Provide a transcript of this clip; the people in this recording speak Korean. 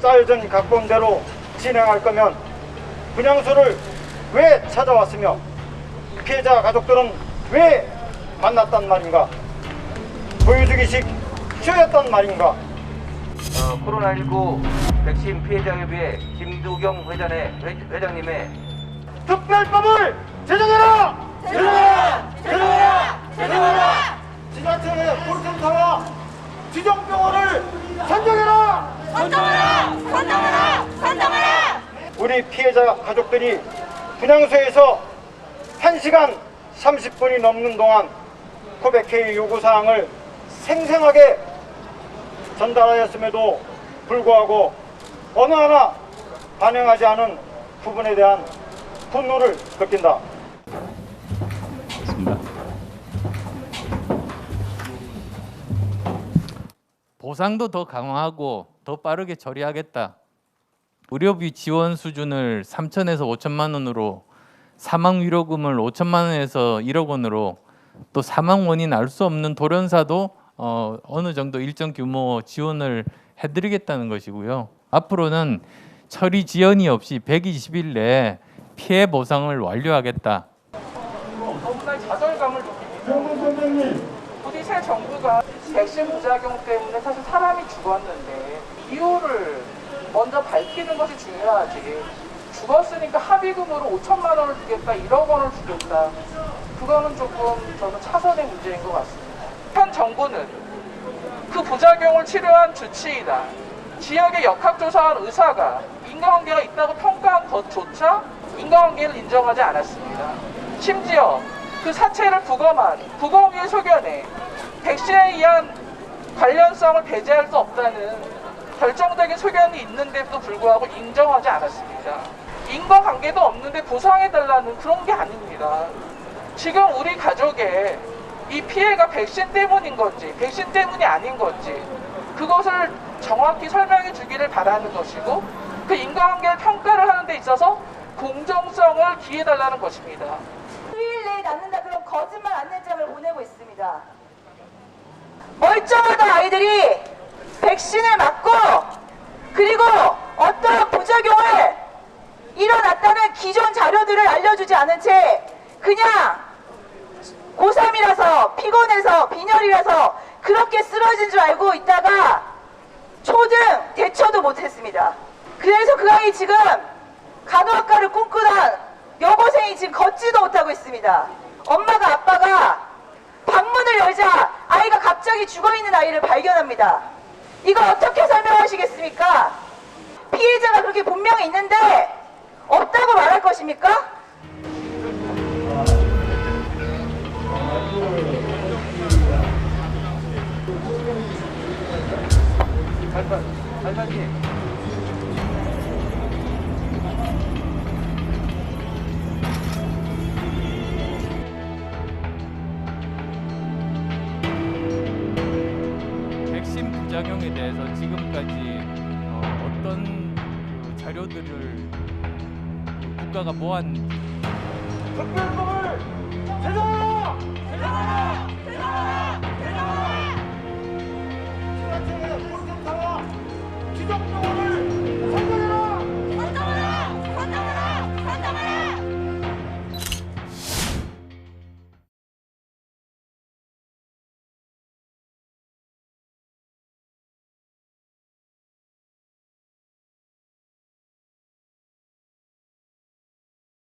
쌓여진 각본대로 진행할 거면 분향소를 왜 찾아왔으며 피해자 가족들은 왜 만났단 말인가? 보여주기식 쇼였단 말인가? 어, 코로나19 백신 피해자협의회 김두경 회장의 회, 회장님의 특별법을 제정해라! 제정해라! 제정해라! 제정해라! 지자체 콜센터와 지정병원을 선정해라! 선정하라! 선정하라! 선정하라! 우리 피해자 가족들이 분향소에서 1시간 30분이 넘는 동안 코백회의 요구사항을 생생하게 전달하였음에도 불구하고 어느 하나 반영하지 않은 부분에 대한 분노를 느낀다. 있습니다. 보상도 더 강화하고 더 빠르게 처리하겠다. 의료비 지원 수준을 3천에서 5천만 원으로 사망 위로금을 5천만 원에서 1억 원으로 또 사망 원인 알 수 없는 돌연사도 어, 어느 정도 일정 규모 지원을 해드리겠다는 것이고요. 앞으로는 처리 지연이 없이 120일 내에 피해 보상을 완료하겠다. 너무나 좌절감을 느낍니다. 새 정부가 백신 부작용 때문에 사실 사람이 죽었는데 이유를 먼저 밝히는 것이 중요하지. 죽었으니까 합의금으로 5천만 원을 주겠다, 1억 원을 주겠다. 그거는 조금 저는 차선의 문제인 것 같습니다. 현 정부는 그 부작용을 치료한 주치의나 지역에 역학조사한 의사가 인과관계가 있다고 평가한 것조차 인과관계를 인정하지 않았습니다. 심지어 그 사체를 부검한 부검위의 소견에 백신에 의한 관련성을 배제할 수 없다는 결정적인 소견이 있는데도 불구하고 인정하지 않았습니다. 인과관계도 없는데 보상해달라는 그런 게 아닙니다. 지금 우리 가족의 이 피해가 백신 때문인 건지 백신 때문이 아닌 건지 그것을 정확히 설명해 주기를 바라는 것이고 그 인과관계를 평가를 하는 데 있어서 공정성을 기해달라는 것입니다. 수일 내에 낫는다 그런 거짓말 안내장을 보내고 있습니다. 멀쩡하던 아이들이 백신을 맞고 그리고 어떠한 부작용을 일어났다는 기존 자료들을 알려주지 않은 채 그냥 고3이라서 피곤해서 빈혈이라서 그렇게 쓰러진 줄 알고 있다가 초등 대처도 못했습니다. 그래서 그 아이 지금 간호학과를 꿈꾸던 여고생이 지금 걷지도 못하고 있습니다. 엄마가 아빠가 방문을 열자 아이가 갑자기 죽어있는 아이를 발견합니다. 이거 어떻게 설명하시겠습니까? 피해자가 그렇게 분명히 있는데 없다고 말할 것입니까? 할머니 백신 부작용에 대해서 지금까지 어, 떤 자료들을 국가가 모았는지 특별법을 제정하라! 제정하라! 제정하라! 제정하라! 지자체 콜센터와 지정병원을